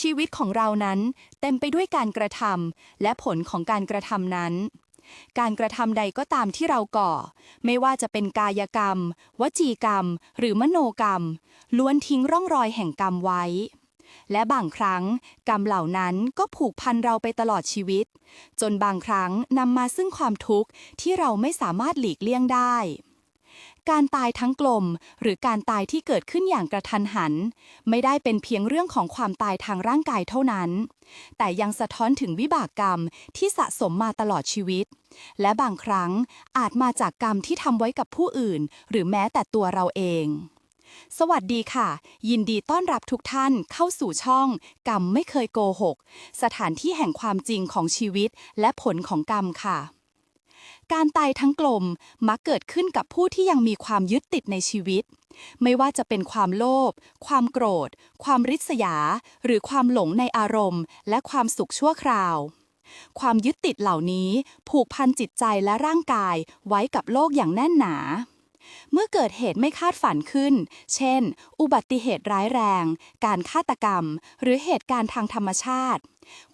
ชีวิตของเรานั้นเต็มไปด้วยการกระทำและผลของการกระทำนั้น การกระทำใดก็ตามที่เราก่อ ไม่ว่าจะเป็นกายกรรม วจีกรรม หรือมโนกรรม ล้วนทิ้งร่องรอยแห่งกรรมไว้ และบางครั้ง กรรมเหล่านั้นก็ผูกพันเราไปตลอดชีวิต จนบางครั้งนำมาซึ่งความทุกข์ที่เราไม่สามารถหลีกเลี่ยงได้ การตายทั้งกลม หรือการตายที่เกิดขึ้นอย่างกระทันหัน ไม่ได้เป็นเพียงเรื่องของความตายทางร่างกายเท่านั้น แต่ยังสะท้อนถึงวิบากกรรมที่สะสมมาตลอดชีวิต และบางครั้งอาจมาจากกรรมที่ทำไว้กับผู้อื่น หรือแม้แต่ตัวเราเองสวัสดีค่ะ ยินดีต้อนรับทุกท่านเข้าสู่ช่อง กรรมไม่เคยโกหก สถานที่แห่งความจริงของชีวิตและผลของกรรมค่ะ การตายทั้งกลมมักเกิดขึ้นกับผู้ที่ยังมีความยึดติดในชีวิต ไม่ว่าจะเป็นความโลภ ความโกรธ ความริษยา หรือความหลงในอารมณ์ และความสุขชั่วคราว ความยึดติดเหล่านี้ ผูกพันจิตใจและร่างกายไว้กับโลกอย่างแน่นหนา เมื่อเกิดเหตุไม่คาดฝันขึ้น เช่น อุบัติเหตุร้ายแรง การฆาตกรรม หรือเหตุการณ์ทางธรรมชาติ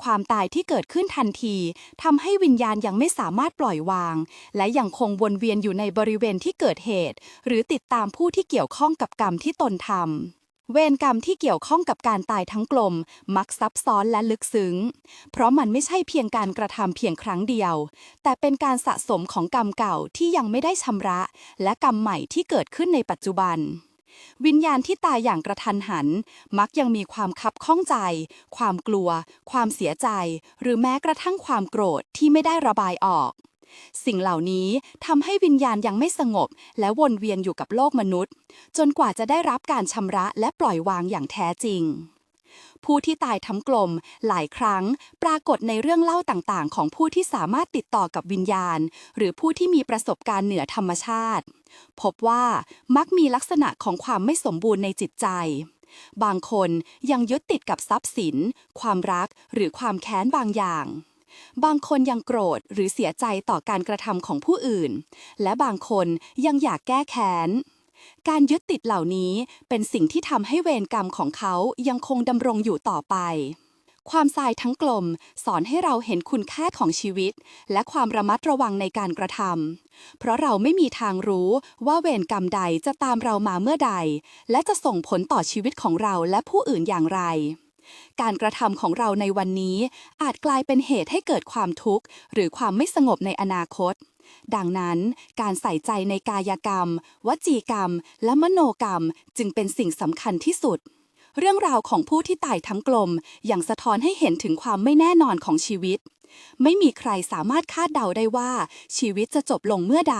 ความตายที่เกิดขึ้นทันทีทำให้วิญญาณยังไม่สามารถปล่อยวาง และยังคงวนเวียนอยู่ในบริเวณที่เกิดเหตุ หรือติดตามผู้ที่เกี่ยวข้องกับกรรมที่ตนทำ เวรกรรมที่เกี่ยวข้องกับการตายทั้งกลม มักซับซ้อนและลึกซึ้ง เพราะมันไม่ใช่เพียงการกระทำเพียงครั้งเดียว แต่เป็นการสะสมของกรรมเก่าที่ยังไม่ได้ชำระ และกรรมใหม่ที่เกิดขึ้นในปัจจุบัน วิญญาณที่ตายอย่างกระทันหัน มักยังมีความคับข้องใจ ความกลัว ความเสียใจ หรือแม้กระทั่งความโกรธที่ไม่ได้ระบายออก สิ่งเหล่านี้ทำให้วิญญาณยังไม่สงบ และวนเวียนอยู่กับโลกมนุษย์ จนกว่าจะได้รับการชำระและปล่อยวางอย่างแท้จริง ผู้ที่ตายทั้งกลม หลายครั้ง ปรากฏในเรื่องเล่าต่างๆ ของผู้ที่สามารถติดต่อกับวิญญาณ หรือผู้ที่มีประสบการณ์เหนือธรรมชาติ พบว่ามักมีลักษณะของความไม่สมบูรณ์ในจิตใจบางคนยังยึดติดกับทรัพย์สิน ความรัก หรือความแค้นบางอย่าง บางคนยังโกรธหรือเสียใจต่อการกระทำของผู้อื่น และบางคนยังอยากแก้แค้น การยึดติดเหล่านี้เป็นสิ่งที่ทำให้เวรกรรมของเขายังคงดำรงอยู่ต่อไป ความทรายทั้งกลมสอนให้เราเห็นคุณค่าของชีวิต และความระมัดระวังในการกระทำเพราะเราไม่มีทางรู้ว่าเวรกรรมใดจะตามเรามาเมื่อใด และจะส่งผลต่อชีวิตของเราและผู้อื่นอย่างไร การกระทำของเราในวันนี้ อาจกลายเป็นเหตุให้เกิดความทุกข์ หรือความไม่สงบในอนาคต ดังนั้น การใส่ใจในกายกรรม วจีกรรม และมโนกรรมจึงเป็นสิ่งสำคัญที่สุดเรื่องราวของผู้ที่ตายทั้งกลมอย่างสะท้อนให้เห็นถึงความไม่แน่นอนของชีวิต ไม่มีใครสามารถคาดเดาได้ว่าชีวิตจะจบลงเมื่อใด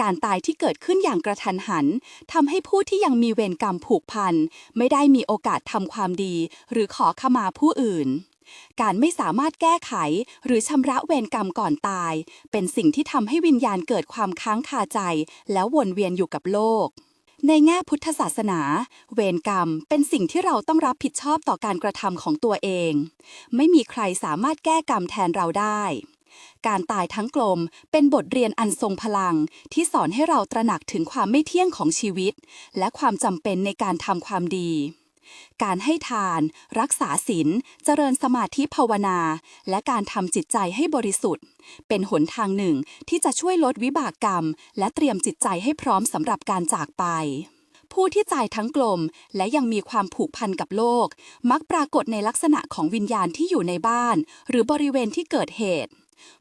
การตายที่เกิดขึ้นอย่างกระทันหันทำให้ผู้ที่ยังมีเวรกรรมผูกพัน ไม่ได้มีโอกาสทำความดี หรือขอขมาผู้อื่นการไม่สามารถแก้ไขหรือชำระเวรกรรมก่อนตาย เป็นสิ่งที่ทำให้วิญญาณเกิดความค้างคาใจ แล้ววนเวียนอยู่กับโลก ในแง่พุทธศาสนา เวรกรรมเป็นสิ่งที่เราต้องรับผิดชอบต่อการกระทำของตัวเอง ไม่มีใครสามารถแก้กรรมแทนเราได้ การตายทั้งกลมเป็นบทเรียนอันทรงพลัง ที่สอนให้เราตระหนักถึงความไม่เที่ยงของชีวิต และความจำเป็นในการทำความดี การให้ทาน รักษาศีลเจริญสมาธิภาวนา และการทำจิตใจให้บริสุทธิ์ เป็นหนทางหนึ่งที่จะช่วยลดวิบากกรรม และเตรียมจิตใจให้พร้อมสำหรับการจากไปผู้ที่ใจทั้งกลม และยังมีความผูกพันกับโลก มักปรากฏในลักษณะของวิญญาณที่อยู่ในบ้าน หรือบริเวณที่เกิดเหตุ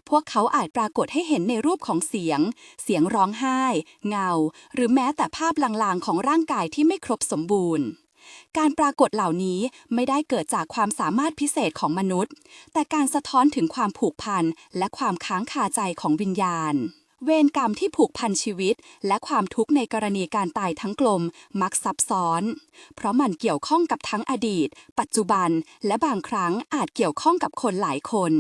พวกเขาอาจปรากฏให้เห็นในรูปของเสียง เสียงร้องไห้ เงา หรือแม้แต่ภาพลางๆของร่างกายที่ไม่ครบสมบูรณ์ การปรากฏเหล่านี้ไม่ได้เกิดจากความสามารถพิเศษของมนุษย์ แต่การสะท้อนถึงความผูกพันและความค้างคาใจของวิญญาณเวรกรรมที่ผูกพันชีวิต และความทุกข์ในกรณีการตายทั้งกลมมักซับซ้อน เพราะมันเกี่ยวข้องกับทั้งอดีต ปัจจุบัน และบางครั้งอาจเกี่ยวข้องกับคนหลายคน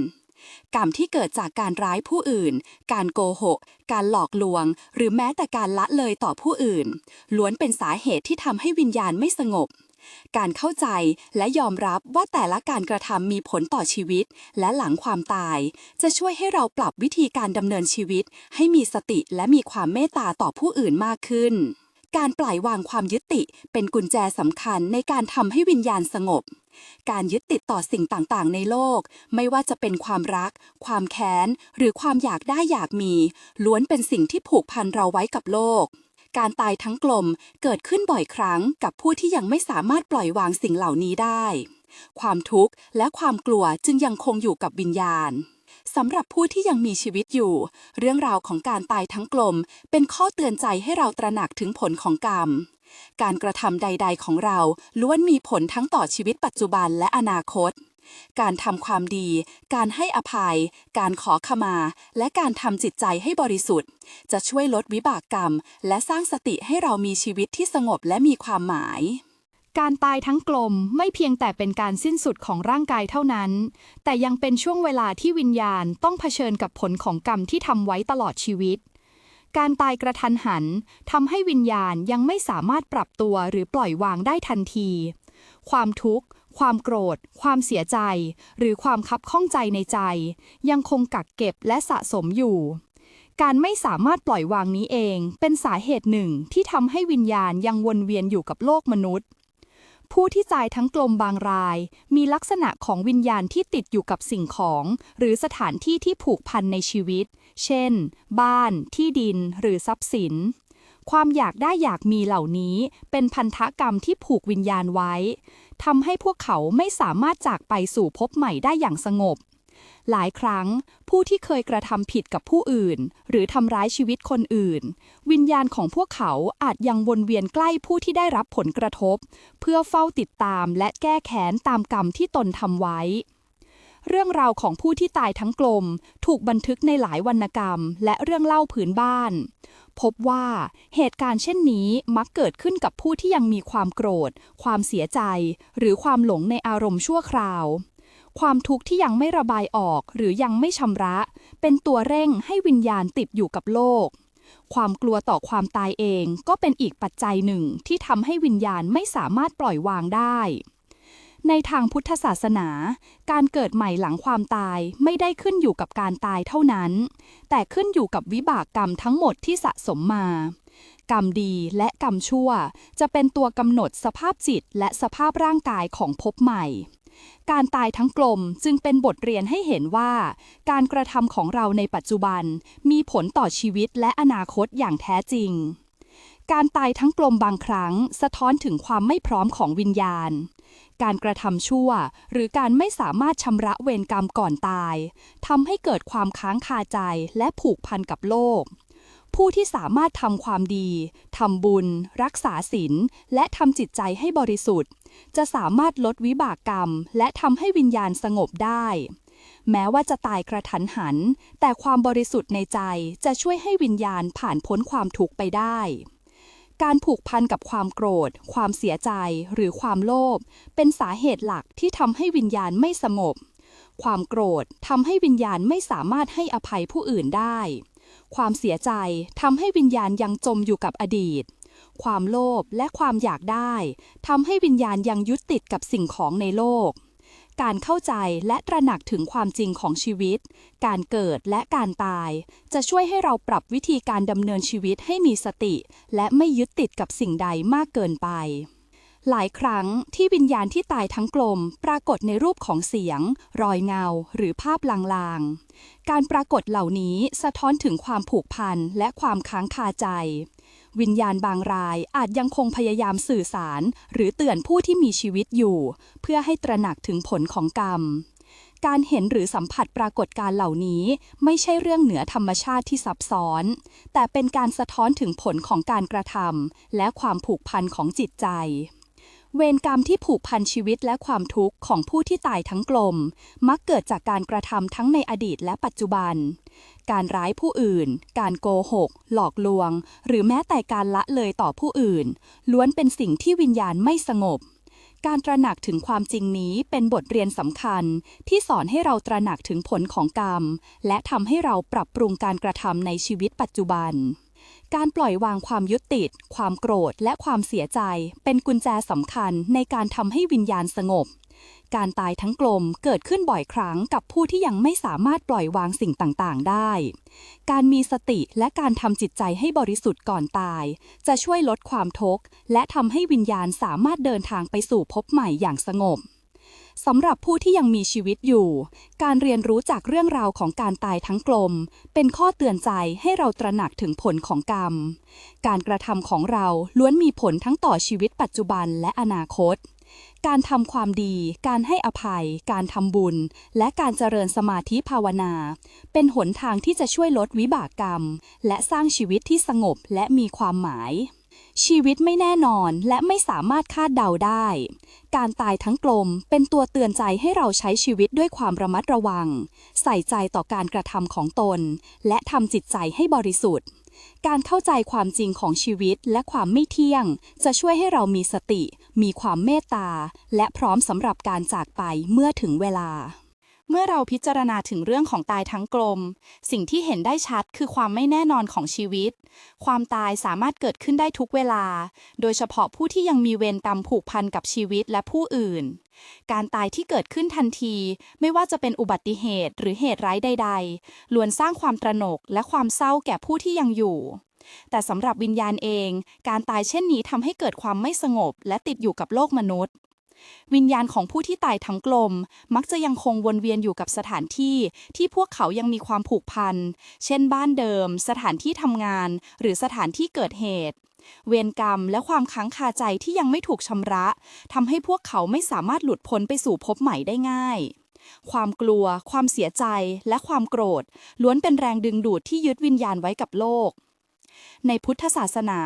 กรรมที่เกิดจากการร้ายผู้อื่น การโกหก การหลอกลวง หรือแม้แต่การละเลยต่อผู้อื่น ล้วนเป็นสาเหตุที่ทำให้วิญญาณไม่สงบ การเข้าใจและยอมรับว่าแต่ละการกระทำมีผลต่อชีวิต และหลังความตาย จะช่วยให้เราปรับวิธีการดำเนินชีวิต ให้มีสติและมีความเมตตาต่อผู้อื่นมากขึ้น การปล่อยวางความยึดติดเป็นกุญแจสำคัญในการทำให้วิญญาณสงบ การยึดติดต่อสิ่งต่างๆ ในโลก ไม่ว่าจะเป็นความรัก ความแค้น หรือความอยากได้อยากมี ล้วนเป็นสิ่งที่ผูกพันเราไว้กับโลก การตายทั้งกลมเกิดขึ้นบ่อยครั้งกับผู้ที่ยังไม่สามารถปล่อยวางสิ่งเหล่านี้ได้ ความทุกข์และความกลัวจึงยังคงอยู่กับวิญญาณ สำหรับผู้ที่ยังมีชีวิตอยู่ เรื่องราวของการตายทั้งกลม เป็นข้อเตือนใจให้เราตระหนักถึงผลของกรรม การกระทำใด ๆ ของเราล้วนมีผลทั้งต่อชีวิตปัจจุบันและอนาคต การทำความดี การให้อภัย การขอขมา และการทำจิตใจให้บริสุทธิ์ จะช่วยลดวิบากกรรม และสร้างสติให้เรามีชีวิตที่สงบและมีความหมาย การตายทั้งกลมไม่เพียงแต่เป็นการสิ้นสุดของร่างกายเท่านั้น แต่ยังเป็นช่วงเวลาที่วิญญาณต้องเผชิญกับผลของกรรมที่ทำไว้ตลอดชีวิต การตายกระทันหันทำให้วิญญาณยังไม่สามารถปรับตัวหรือปล่อยวางได้ทันที ความทุกข์ ความโกรธ ความเสียใจ หรือความคับข้องใจในใจ ยังคงกักเก็บและสะสมอยู่การไม่สามารถปล่อยวางนี้เอง เป็นสาเหตุหนึ่งที่ทำให้วิญญาณยังวนเวียนอยู่กับโลกมนุษย์ ผู้ที่ตายทั้งกลมบางราย มีลักษณะของวิญญาณที่ติดอยู่กับสิ่งของ หรือสถานที่ที่ผูกพันในชีวิต เช่น บ้าน ที่ดิน หรือทรัพย์สิน ความอยากได้อยากมีเหล่านี้ เป็นพันธกรรมที่ผูกวิญญาณไว้ทำให้พวกเขาไม่สามารถจากไปสู่ภพใหม่ได้อย่างสงบ หลายครั้ง ผู้ที่เคยกระทำผิดกับผู้อื่น หรือทำร้ายชีวิตคนอื่น วิญญาณของพวกเขาอาจยังวนเวียนใกล้ผู้ที่ได้รับผลกระทบ เพื่อเฝ้าติดตามและแก้แค้นตามกรรมที่ตนทำไว้ เรื่องราวของผู้ที่ตายทั้งกลม ถูกบันทึกในหลายวรรณกรรม และเรื่องเล่าผืนบ้าน พบว่าเหตุการณ์เช่นนี้มักเกิดขึ้นกับผู้ที่ยังมีความโกรธ ความเสียใจ หรือความหลงในอารมณ์ชั่วคราว ความทุกข์ที่ยังไม่ระบายออกหรือยังไม่ชำระ เป็นตัวเร่งให้วิญญาณติดอยู่กับโลก ความกลัวต่อความตายเองก็เป็นอีกปัจจัยหนึ่งที่ทำให้วิญญาณไม่สามารถปล่อยวางได้ ในทางพุทธศาสนา การเกิดใหม่หลังความตายไม่ได้ขึ้นอยู่กับการตายเท่านั้น แต่ขึ้นอยู่กับวิบากกรรมทั้งหมดที่สะสมมากรรมดีและกรรมชั่ว จะเป็นตัวกำหนดสภาพจิตและสภาพร่างกายของภพใหม่ การตายทั้งกลมจึงเป็นบทเรียนให้เห็นว่า การกระทำของเราในปัจจุบัน มีผลต่อชีวิตและอนาคตอย่างแท้จริง การตายทั้งกลมบางครั้ง สะท้อนถึงความไม่พร้อมของวิญญาณ การกระทำชั่ว หรือการไม่สามารถชำระเวรกรรมก่อนตายทำให้เกิดความค้างคาใจและผูกพันกับโลก ผู้ที่สามารถทำความดีทำบุญ รักษาศีลและทำจิตใจให้บริสุทธิ์ จะสามารถลดวิบากกรรม และทำให้วิญญาณสงบได้ แม้ว่าจะตายกระทันหัน แต่ความบริสุทธิ์ในใจจะช่วยให้วิญญาณผ่านพ้นความทุกข์ไปได้ การผูกพันกับความโกรธ ความเสียใจ หรือความโลภเป็นสาเหตุหลักที่ทำให้วิญญาณไม่สงบความโกรธทำให้วิญญาณไม่สามารถให้อภัยผู้อื่นได้ ความเสียใจทำให้วิญญาณยังจมอยู่กับอดีต ความโลภและความอยากได้ทำให้วิญญาณยังยึดติดกับสิ่งของในโลก การเข้าใจและตระหนักถึงความจริงของชีวิต การเกิดและการตาย จะช่วยให้เราปรับวิธีการดำเนินชีวิตให้มีสติ และไม่ยึดติดกับสิ่งใดมากเกินไป หลายครั้งที่วิญญาณที่ตายทั้งกลม ปรากฏในรูปของเสียง รอยเงา หรือภาพลางๆ การปรากฏเหล่านี้สะท้อนถึงความผูกพันและความค้างคาใจ วิญญาณบางรายอาจยังคงพยายามสื่อสาร หรือเตือนผู้ที่มีชีวิตอยู่ เพื่อให้ตระหนักถึงผลของกรรมการเห็นหรือสัมผัสปรากฏการเหล่านี้ ไม่ใช่เรื่องเหนือธรรมชาติที่ซับซ้อน แต่เป็นการสะท้อนถึงผลของการกระทำและความผูกพันของจิตใจ เวรกรรมที่ผูกพันชีวิตและความทุกข์ของผู้ที่ตายทั้งกลม มักเกิดจากการกระทำทั้งในอดีตและปัจจุบัน การร้ายผู้อื่น การโกหก หลอกลวง หรือแม้แต่การละเลยต่อผู้อื่น ล้วนเป็นสิ่งที่วิญญาณไม่สงบการตระหนักถึงความจริงนี้เป็นบทเรียนสำคัญ ที่สอนให้เราตระหนักถึงผลของกรรม และทำให้เราปรับปรุงการกระทำในชีวิตปัจจุบัน การปล่อยวางความยึดติด ความโกรธ และความเสียใจ เป็นกุญแจสำคัญในการทำให้วิญญาณสงบ การตายทั้งกลมเกิดขึ้นบ่อยครั้งกับผู้ที่ยังไม่สามารถปล่อยวางสิ่งต่างๆ ได้ การมีสติและการทำจิตใจให้บริสุทธิ์ก่อนตาย จะช่วยลดความทุกข์และทำให้วิญญาณสามารถเดินทางไปสู่ภพใหม่อย่างสงบ สำหรับผู้ที่ยังมีชีวิตอยู่ การเรียนรู้จากเรื่องราวของการตายทั้งกลม เป็นข้อเตือนใจให้เราตระหนักถึงผลของกรรม การกระทำของเราล้วนมีผลทั้งต่อชีวิตปัจจุบันและอนาคต การทำความดี การให้อภัย การทำบุญ และการเจริญสมาธิภาวนา เป็นหนทางที่จะช่วยลดวิบากกรรม และสร้างชีวิตที่สงบและมีความหมาย ชีวิตไม่แน่นอนและไม่สามารถคาดเดาได้ การตายทั้งกลมเป็นตัวเตือนใจให้เราใช้ชีวิตด้วยความระมัดระวัง ใส่ใจต่อการกระทำของตน และทำจิตใจให้บริสุทธิ์ การเข้าใจความจริงของชีวิตและความไม่เที่ยง จะช่วยให้เรามีสติ มีความเมตตา และพร้อมสำหรับการจากไปเมื่อถึงเวลา เมื่อเราพิจารณาถึงเรื่องของตายทั้งกลม สิ่งที่เห็นได้ชัดคือความไม่แน่นอนของชีวิต ความตายสามารถเกิดขึ้นได้ทุกเวลา โดยเฉพาะผู้ที่ยังมีเวรกรรมผูกพันกับชีวิตและผู้อื่น การตายที่เกิดขึ้นทันที ไม่ว่าจะเป็นอุบัติเหตุหรือเหตุร้ายใด ๆล้วนสร้างความตระหนกและความเศร้าแก่ผู้ที่ยังอยู่แต่สำหรับวิญญาณเอง การตายเช่นนี้ทำให้เกิดความไม่สงบ และติดอยู่กับโลกมนุษย์ วิญญาณของผู้ที่ตายทั้งกลม มักจะยังคงวนเวียนอยู่กับสถานที่ ที่พวกเขายังมีความผูกพัน เช่นบ้านเดิม สถานที่ทำงาน หรือสถานที่เกิดเหตุ เวรกรรมและความค้างคาใจที่ยังไม่ถูกชำระทำให้พวกเขาไม่สามารถหลุดพ้นไปสู่ภพใหม่ได้ง่ายความกลัว ความเสียใจ และความโกรธ ล้วนเป็นแรงดึงดูดที่ยึดวิญญาณไว้กับโลก ในพุทธศาสนา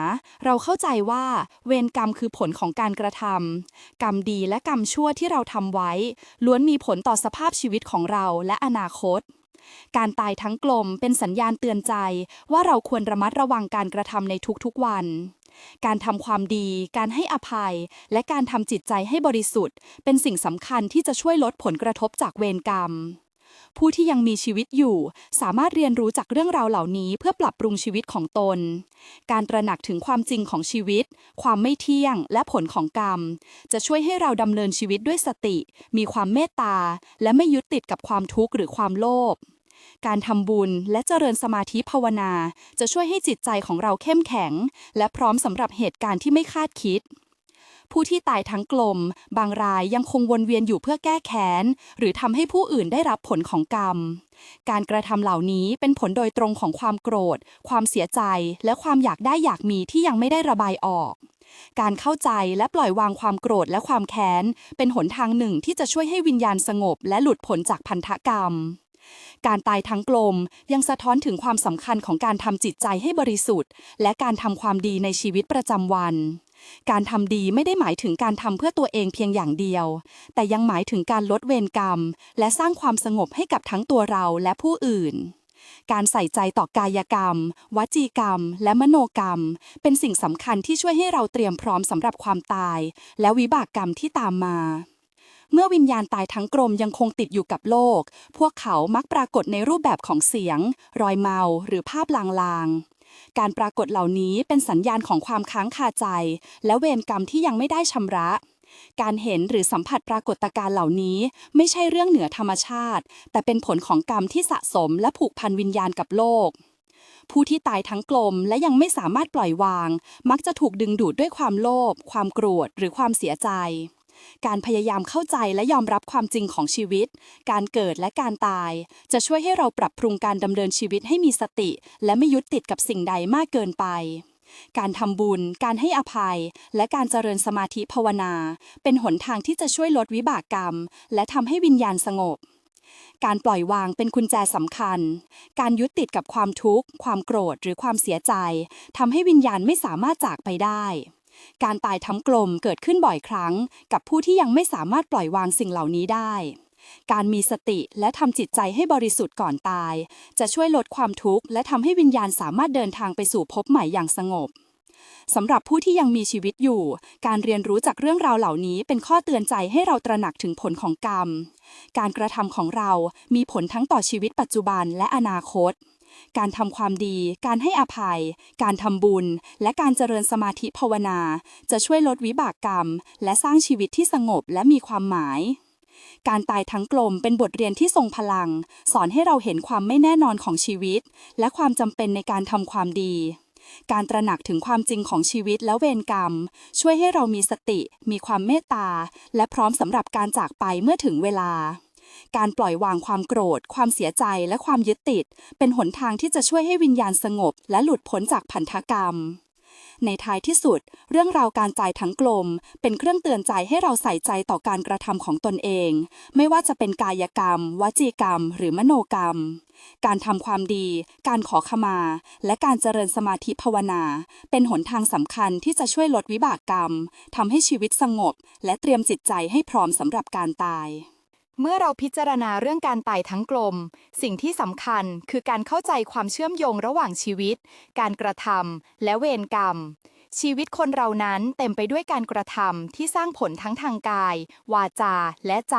เราเข้าใจว่า เวรกรรมคือผลของการกระทำกรรมดีและกรรมชั่วที่เราทำไว้ ล้วนมีผลต่อสภาพชีวิตของเราและอนาคต การตายทั้งกลมเป็นสัญญาณเตือนใจ ว่าเราควรระมัดระวังการกระทำในทุกๆวันการทำความดี การให้อภัย และการทำจิตใจให้บริสุทธิ์ เป็นสิ่งสำคัญที่จะช่วยลดผลกระทบจากเวรกรรม ผู้ที่ยังมีชีวิตอยู่ สามารถเรียนรู้จากเรื่องราวเหล่านี้เพื่อปรับปรุงชีวิตของตน การตระหนักถึงความจริงของชีวิต ความไม่เที่ยง และผลของกรรม จะช่วยให้เราดำเนินชีวิตด้วยสติ มีความเมตตา และไม่ยึดติดกับความทุกข์หรือความโลภการทำบุญและเจริญสมาธิภาวนา จะช่วยให้จิตใจของเราเข้มแข็ง และพร้อมสำหรับเหตุการณ์ที่ไม่คาดคิด ผู้ที่ตายทั้งกลม บางรายยังคงวนเวียนอยู่เพื่อแก้แค้น หรือทำให้ผู้อื่นได้รับผลของกรรม การกระทำเหล่านี้เป็นผลโดยตรงของความโกรธ ความเสียใจ และความอยากได้อยากมีที่ยังไม่ได้ระบายออกการเข้าใจและปล่อยวางความโกรธและความแค้น เป็นหนทางหนึ่งที่จะช่วยให้วิญญาณสงบ และหลุดพ้นจากพันธกรรม การตายทั้งกลมยังสะท้อนถึงความสำคัญของการทำจิตใจให้บริสุทธิ์ และการทำความดีในชีวิตประจำวัน การทำดีไม่ได้หมายถึงการทำเพื่อตัวเองเพียงอย่างเดียว แต่ยังหมายถึงการลดเวรกรรม และสร้างความสงบให้กับทั้งตัวเราและผู้อื่นการใส่ใจต่อกายกรรม วจีกรรม และมโนกรรม เป็นสิ่งสำคัญที่ช่วยให้เราเตรียมพร้อมสำหรับความตาย และวิบากกรรมที่ตามมา เมื่อวิญญาณตายทั้งกลมยังคงติดอยู่กับโลก พวกเขามักปรากฏในรูปแบบของเสียง รอยเมา หรือภาพลางๆ การปรากฏเหล่านี้เป็นสัญญาณของความค้างคาใจ และเวรกรรมที่ยังไม่ได้ชำระ การเห็นหรือสัมผัสปรากฏการณ์เหล่านี้ไม่ใช่เรื่องเหนือธรรมชาติ แต่เป็นผลของกรรมที่สะสมและผูกพันวิญญาณกับโลก ผู้ที่ตายทั้งกลมและยังไม่สามารถปล่อยวาง มักจะถูกดึงดูดด้วยความโลภความโกรธหรือความเสียใจ การพยายามเข้าใจและยอมรับความจริงของชีวิต การเกิดและการตาย จะช่วยให้เราปรับปรุงการดำเนินชีวิตให้มีสติ และไม่ยึดติดกับสิ่งใดมากเกินไปการทำบุญ การให้อภัย และการเจริญสมาธิภาวนา เป็นหนทางที่จะช่วยลดวิบากกรรม และทำให้วิญญาณสงบ การปล่อยวางเป็นกุญแจสำคัญ การยึดติดกับความทุกข์ ความโกรธ หรือความเสียใจทำให้วิญญาณไม่สามารถจากไปได้ การตายทั้งกลมเกิดขึ้นบ่อยครั้ง กับผู้ที่ยังไม่สามารถปล่อยวางสิ่งเหล่านี้ได้ การมีสติและทำจิตใจให้บริสุทธิ์ก่อนตาย จะช่วยลดความทุกข์และทำให้วิญญาณสามารถเดินทางไปสู่ภพใหม่อย่างสงบสำหรับผู้ที่ยังมีชีวิตอยู่ การเรียนรู้จากเรื่องราวเหล่านี้เป็นข้อเตือนใจให้เราตระหนักถึงผลของกรรม การกระทำของเรามีผลทั้งต่อชีวิตปัจจุบันและอนาคต การทำความดี การให้อภัย การทำบุญ และการเจริญสมาธิภาวนา จะช่วยลดวิบากกรรม และสร้างชีวิตที่สงบและมีความหมายการตายทั้งกลมเป็นบทเรียนที่ทรงพลัง สอนให้เราเห็นความไม่แน่นอนของชีวิต และความจำเป็นในการทำความดี การตระหนักถึงความจริงของชีวิตและเวรกรรม ช่วยให้เรามีสติ มีความเมตตา และพร้อมสำหรับการจากไปเมื่อถึงเวลา การปล่อยวางความโกรธ ความเสียใจและความยึดติด เป็นหนทางที่จะช่วยให้วิญญาณสงบ และหลุดพ้นจากพันธกรรม ในท้ายที่สุด เรื่องราวการจ่ายทั้งกลม เป็นเครื่องเตือนใจให้เราใส่ใจต่อการกระทำของตนเอง ไม่ว่าจะเป็นกายกรรม วจีกรรม หรือมโนกรรม การทำความดี การขอขมา และการเจริญสมาธิภาวนา เป็นหนทางสำคัญที่จะช่วยลดวิบากกรรมทำให้ชีวิตสงบ และเตรียมจิตใจให้พร้อมสำหรับการตาย เมื่อเราพิจารณาเรื่องการตายทั้งกลม สิ่งที่สำคัญคือการเข้าใจความเชื่อมโยงระหว่างชีวิต การกระทำและเวรกรรม ชีวิตคนเรานั้นเต็มไปด้วยการกระทำที่สร้างผลทั้งทางกาย วาจา และใจ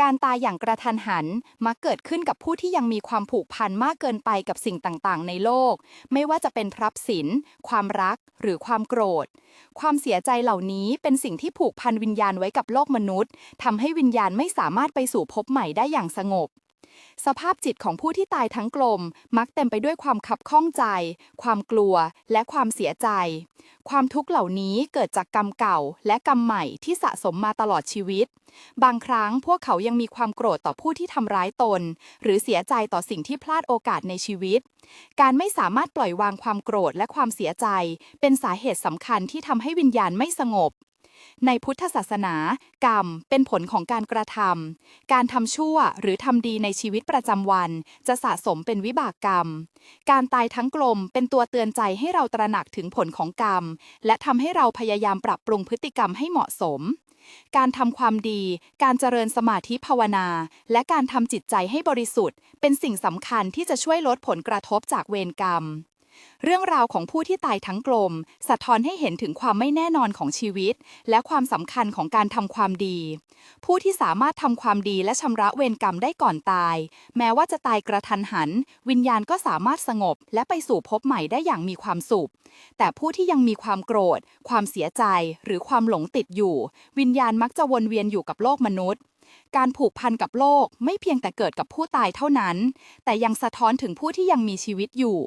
การตายอย่างกระทันหันมักเกิดขึ้นกับผู้ที่ยังมีความผูกพันมากเกินไปกับสิ่งต่างๆ ในโลก ไม่ว่าจะเป็นทรัพย์สิน ความรัก หรือความโกรธ ความเสียใจเหล่านี้เป็นสิ่งที่ผูกพันวิญญาณไว้กับโลกมนุษย์ทำให้วิญญาณไม่สามารถไปสู่ภพใหม่ได้อย่างสงบสภาพจิตของผู้ที่ตายทั้งกลม มักเต็มไปด้วยความขับข้องใจ ความกลัว และความเสียใจ ความทุกข์เหล่านี้เกิดจากกรรมเก่าและกรรมใหม่ที่สะสมมาตลอดชีวิต บางครั้งพวกเขายังมีความโกรธต่อผู้ที่ทำร้ายตน หรือเสียใจต่อสิ่งที่พลาดโอกาสในชีวิต การไม่สามารถปล่อยวางความโกรธและความเสียใจ เป็นสาเหตุสำคัญที่ทำให้วิญญาณไม่สงบ ในพุทธศาสนา กรรมเป็นผลของการกระทำการทำชั่วหรือทำดีในชีวิตประจำวัน จะสะสมเป็นวิบากกรรม การตายทั้งกลมเป็นตัวเตือนใจให้เราตระหนักถึงผลของกรรม และทำให้เราพยายามปรับปรุงพฤติกรรมให้เหมาะสมการทำความดี การเจริญสมาธิภาวนา และการทำจิตใจให้บริสุทธิ์ เป็นสิ่งสำคัญที่จะช่วยลดผลกระทบจากเวรกรรม เรื่องราวของผู้ที่ตายทั้งกลม สะท้อนให้เห็นถึงความไม่แน่นอนของชีวิต และความสำคัญของการทำความดี ผู้ที่สามารถทำความดีและชำระเวรกรรมได้ก่อนตาย แม้ว่าจะตายกระทันหัน วิญญาณก็สามารถสงบ และไปสู่ภพใหม่ได้อย่างมีความสุข แต่ผู้ที่ยังมีความโกรธ ความเสียใจ หรือความหลงติดอยู่ วิญญาณมักจะวนเวียนอยู่กับโลกมนุษย์ การผูกพันกับโลกไม่เพียงแต่เกิดกับผู้ตายเท่านั้น แต่ยังสะท้อนถึงผู้ที่ยังมีชีวิตอยู่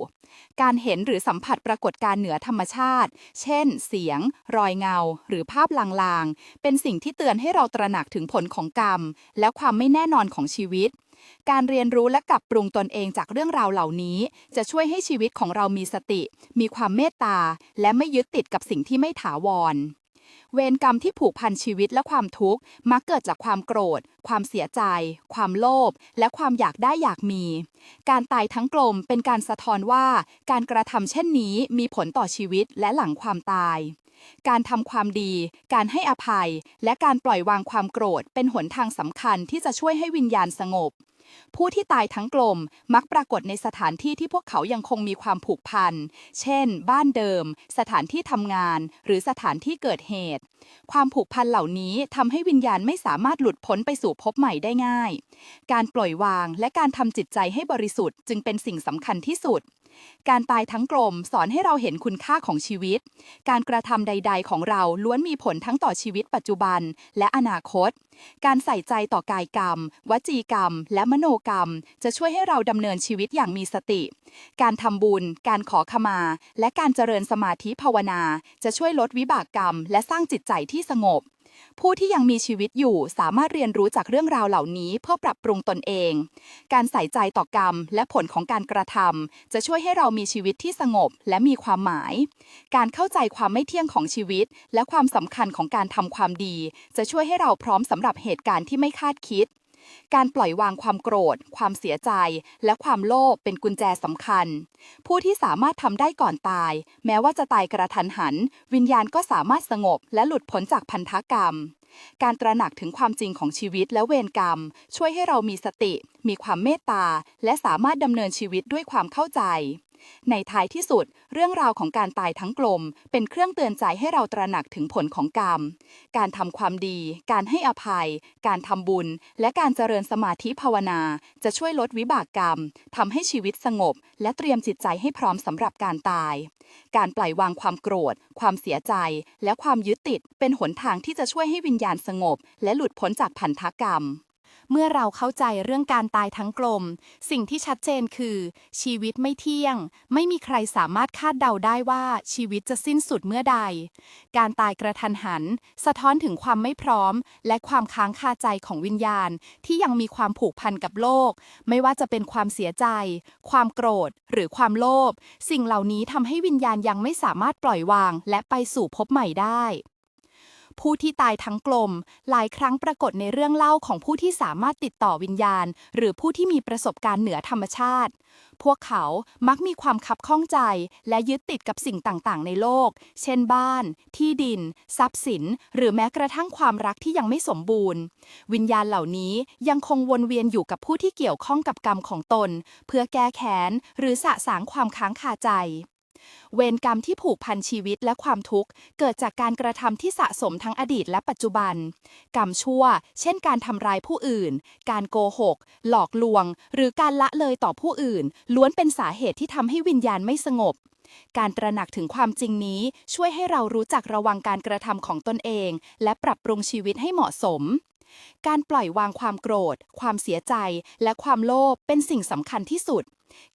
การเห็นหรือสัมผัสปรากฏการณ์เหนือธรรมชาติ เช่น เสียง รอยเงา หรือภาพลางๆ เป็นสิ่งที่เตือนให้เราตระหนักถึงผลของกรรม และความไม่แน่นอนของชีวิตการเรียนรู้และปรับปรุงตนเองจากเรื่องราวเหล่านี้ จะช่วยให้ชีวิตของเรามีสติ มีความเมตตา และไม่ยึดติดกับสิ่งที่ไม่ถาวร เวรกรรมที่ผูกพันชีวิตและความทุกข์ มักเกิดจากความโกรธ ความเสียใจ ความโลภ และความอยากได้อยากมี การตายทั้งกลมเป็นการสะท้อนว่าการกระทำเช่นนี้มีผลต่อชีวิตและหลังความตาย การทำความดี การให้อภัย และการปล่อยวางความโกรธเป็นหนทางสำคัญที่จะช่วยให้วิญญาณสงบ ผู้ที่ตายทั้งกลมมักปรากฏในสถานที่ที่พวกเขายังคงมีความผูกพัน เช่น บ้านเดิม สถานที่ทำงาน หรือสถานที่เกิดเหตุ ความผูกพันเหล่านี้ทำให้วิญญาณไม่สามารถหลุดพ้นไปสู่พบใหม่ได้ง่าย การปล่อยวางและการทำจิตใจให้บริสุทธิ์จึงเป็นสิ่งสำคัญที่สุด การตายทั้งกลมสอนให้เราเห็นคุณค่าของชีวิต การกระทำใด ๆ ของเราล้วนมีผลทั้งต่อชีวิตปัจจุบันและอนาคต การใส่ใจต่อกายกรรม วจีกรรม และมโนกรรม จะช่วยให้เราดำเนินชีวิตอย่างมีสติ การทำบุญ การขอขมา และการเจริญสมาธิภาวนา จะช่วยลดวิบากกรรม และสร้างจิตใจที่สงบ ผู้ที่ยังมีชีวิตอยู่สามารถเรียนรู้จากเรื่องราวเหล่านี้เพื่อปรับปรุงตนเอง การใส่ใจต่อกรรม และผลของการกระทำจะช่วยให้เรามีชีวิตที่สงบและมีความหมาย การเข้าใจความไม่เที่ยงของชีวิต และความสำคัญของการทำความดี จะช่วยให้เราพร้อมสำหรับเหตุการณ์ที่ไม่คาดคิด การปล่อยวางความโกรธ ความเสียใจ และความโลภเป็นกุญแจสำคัญ ผู้ที่สามารถทำได้ก่อนตาย แม้ว่าจะตายกระทันหัน วิญญาณก็สามารถสงบและหลุดพ้นจากพันธกรรม การตระหนักถึงความจริงของชีวิตและเวรกรรม ช่วยให้เรามีสติ มีความเมตตา และสามารถดำเนินชีวิตด้วยความเข้าใจ ในท้ายที่สุด เรื่องราวของการตายทั้งกลม เป็นเครื่องเตือนใจให้เราตระหนักถึงผลของกรรม การทำความดี การให้อภัย การทำบุญ และการเจริญสมาธิภาวนา จะช่วยลดวิบากกรรมทำให้ชีวิตสงบ และเตรียมจิตใจให้พร้อมสำหรับการตาย การปล่อยวางความโกรธ ความเสียใจ และความยึดติด เป็นหนทางที่จะช่วยให้วิญญาณสงบ และหลุดพ้นจากพันธกรรม เมื่อเราเข้าใจเรื่องการตายทั้งกลม สิ่งที่ชัดเจนคือ ชีวิตไม่เที่ยง ไม่มีใครสามารถคาดเดาได้ว่าชีวิตจะสิ้นสุดเมื่อใด การตายกระทันหัน สะท้อนถึงความไม่พร้อม และความค้างคาใจของวิญญาณ ที่ยังมีความผูกพันกับโลก ไม่ว่าจะเป็นความเสียใจ ความโกรธ หรือความโลภสิ่งเหล่านี้ทำให้วิญญาณยังไม่สามารถปล่อยวาง และไปสู่ภพใหม่ได้ ผู้ที่ตายทั้งกลม หลายครั้งปรากฏในเรื่องเล่าของผู้ที่สามารถติดต่อวิญญาณ หรือผู้ที่มีประสบการณ์เหนือธรรมชาติ พวกเขามักมีความคับข้องใจ และยึดติดกับสิ่งต่างๆ ในโลก เช่นบ้าน ที่ดิน ทรัพย์สิน หรือแม้กระทั่งความรักที่ยังไม่สมบูรณ์ วิญญาณเหล่านี้ยังคงวนเวียนอยู่กับผู้ที่เกี่ยวข้องกับกรรมของตน เพื่อแก้แค้นหรือสะสางความค้างคาใจ เวรกรรมที่ผูกพันชีวิตและความทุกข์ เกิดจากการกระทำที่สะสมทั้งอดีตและปัจจุบัน กรรมชั่ว เช่นการทำร้ายผู้อื่น การโกหก หลอกลวง หรือการละเลยต่อผู้อื่น ล้วนเป็นสาเหตุที่ทำให้วิญญาณไม่สงบ การตระหนักถึงความจริงนี้ ช่วยให้เรารู้จักระวังการกระทำของตนเอง และปรับปรุงชีวิตให้เหมาะสมการปล่อยวางความโกรธ ความเสียใจ และความโลภเป็นสิ่งสำคัญที่สุด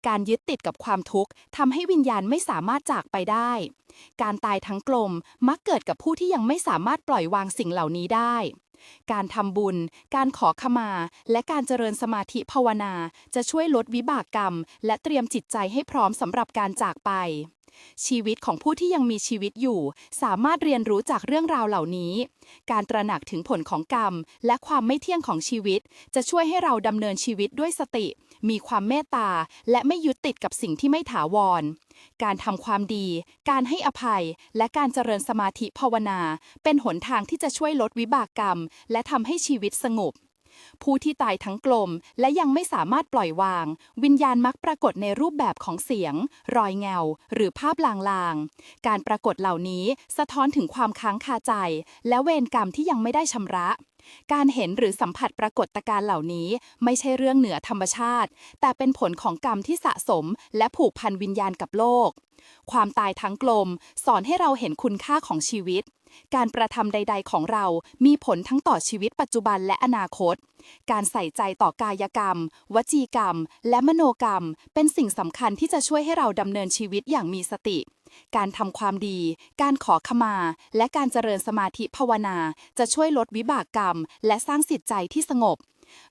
การยึดติดกับความทุกข์ทำให้วิญญาณไม่สามารถจากไปได้ การตายทั้งกลมมักเกิดกับผู้ที่ยังไม่สามารถปล่อยวางสิ่งเหล่านี้ได้ การทำบุญ การขอขมา และการเจริญสมาธิภาวนา จะช่วยลดวิบากกรรม และเตรียมจิตใจให้พร้อมสำหรับการจากไป ชีวิตของผู้ที่ยังมีชีวิตอยู่ สามารถเรียนรู้จากเรื่องราวเหล่านี้ การตระหนักถึงผลของกรรม และความไม่เที่ยงของชีวิต จะช่วยให้เราดำเนินชีวิตด้วยสติ มีความเมตตา และไม่ยึดติดกับสิ่งที่ไม่ถาวร การทำความดี การให้อภัย และการเจริญสมาธิภาวนา เป็นหนทางที่จะช่วยลดวิบากกรรม และทำให้ชีวิตสงบ ผู้ที่ตายทั้งกลมและยังไม่สามารถปล่อยวาง วิญญาณมักปรากฏในรูปแบบของเสียง รอยเงา หรือภาพลางๆ การปรากฏเหล่านี้สะท้อนถึงความค้างคาใจ และเวรกรรมที่ยังไม่ได้ชำระ การเห็นหรือสัมผัสปรากฏการณ์เหล่านี้ไม่ใช่เรื่องเหนือธรรมชาติ แต่เป็นผลของกรรมที่สะสม และผูกพันวิญญาณกับโลก ความตายทั้งกลม สอนให้เราเห็นคุณค่าของชีวิต การกระทำใด ๆ ของเรา มีผลทั้งต่อชีวิตปัจจุบันและอนาคต การใส่ใจต่อกายกรรม วจีกรรม และมโนกรรม เป็นสิ่งสำคัญที่จะช่วยให้เราดำเนินชีวิตอย่างมีสติ การทำความดี การขอขมา และการเจริญสมาธิภาวนา จะช่วยลดวิบากกรรม และสร้างจิตใจที่สงบ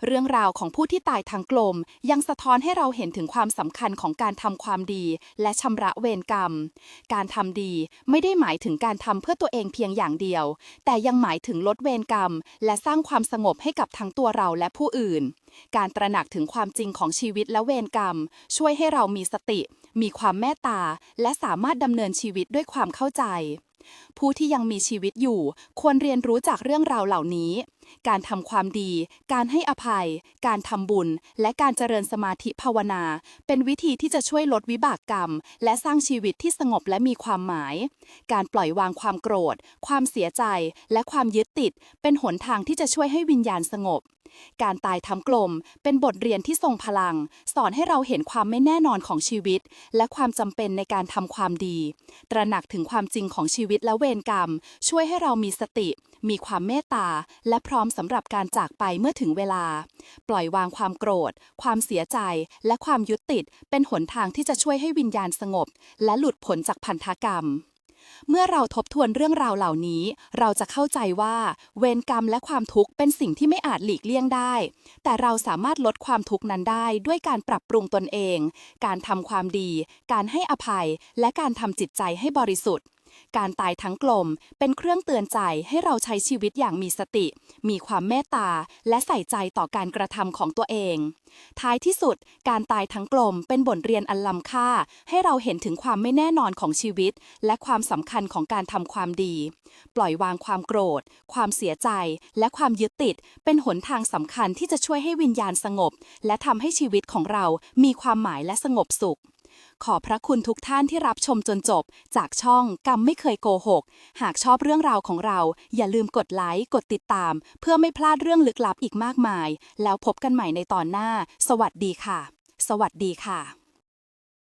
เรื่องราวของผู้ที่ตายทั้งกลม ยังสะท้อนให้เราเห็นถึงความสำคัญของการทำความดี และชำระเวรกรรม การทำดีไม่ได้หมายถึงการทำเพื่อตัวเองเพียงอย่างเดียว แต่ยังหมายถึงลดเวรกรรม และสร้างความสงบให้กับทั้งตัวเราและผู้อื่น การตระหนักถึงความจริงของชีวิตและเวรกรรม ช่วยให้เรามีสติ มีความเมตตา และสามารถดำเนินชีวิตด้วยความเข้าใจ ผู้ที่ยังมีชีวิตอยู่ ควรเรียนรู้จากเรื่องราวเหล่านี้ การทำความดี การให้อภัย การทำบุญ และการเจริญสมาธิภาวนา เป็นวิธีที่จะช่วยลดวิบากกรรม และสร้างชีวิตที่สงบและมีความหมาย การปล่อยวางความโกรธ ความเสียใจ และความยึดติด เป็นหนทางที่จะช่วยให้วิญญาณสงบ การตายทำกลมเป็นบทเรียนที่ทรงพลัง สอนให้เราเห็นความไม่แน่นอนของชีวิต และความจำเป็นในการทำความดี ตระหนักถึงความจริงของชีวิตและเวรกรรม ช่วยให้เรามีสติ มีความเมตตา และพร้อมสำหรับการจากไปเมื่อถึงเวลา ปล่อยวางความโกรธ ความเสียใจ และความยึดติดเป็นหนทางที่จะช่วยให้วิญญาณสงบ และหลุดพ้นจากพันธกรรม เมื่อเราทบทวนเรื่องราวเหล่านี้ เราจะเข้าใจว่า เวรกรรมและความทุกข์เป็นสิ่งที่ไม่อาจหลีกเลี่ยงได้ แต่เราสามารถลดความทุกข์นั้นได้ ด้วยการปรับปรุงตนเอง การทำความดี การให้อภัย และการทำจิตใจให้บริสุทธิ์ การตายทั้งกลมเป็นเครื่องเตือนใจให้เราใช้ชีวิตอย่างมีสติ มีความเมตตา และใส่ใจต่อการกระทำของตัวเอง ท้ายที่สุด การตายทั้งกลมเป็นบทเรียนอันล้ำค่า ให้เราเห็นถึงความไม่แน่นอนของชีวิต และความสำคัญของการทำความดี ปล่อยวางความโกรธ ความเสียใจ และความยึดติด เป็นหนทางสำคัญที่จะช่วยให้วิญญาณสงบ และทำให้ชีวิตของเรามีความหมายและสงบสุข ขอพระคุณทุกท่านที่รับชมจนจบ จากช่องกรรมไม่เคยโกหก หากชอบเรื่องราวของเรา อย่าลืมกดไลค์ กดติดตาม เพื่อไม่พลาดเรื่องลึกลับอีกมากมาย แล้วพบกันใหม่ในตอนหน้า สวัสดีค่ะ สวัสดีค่ะ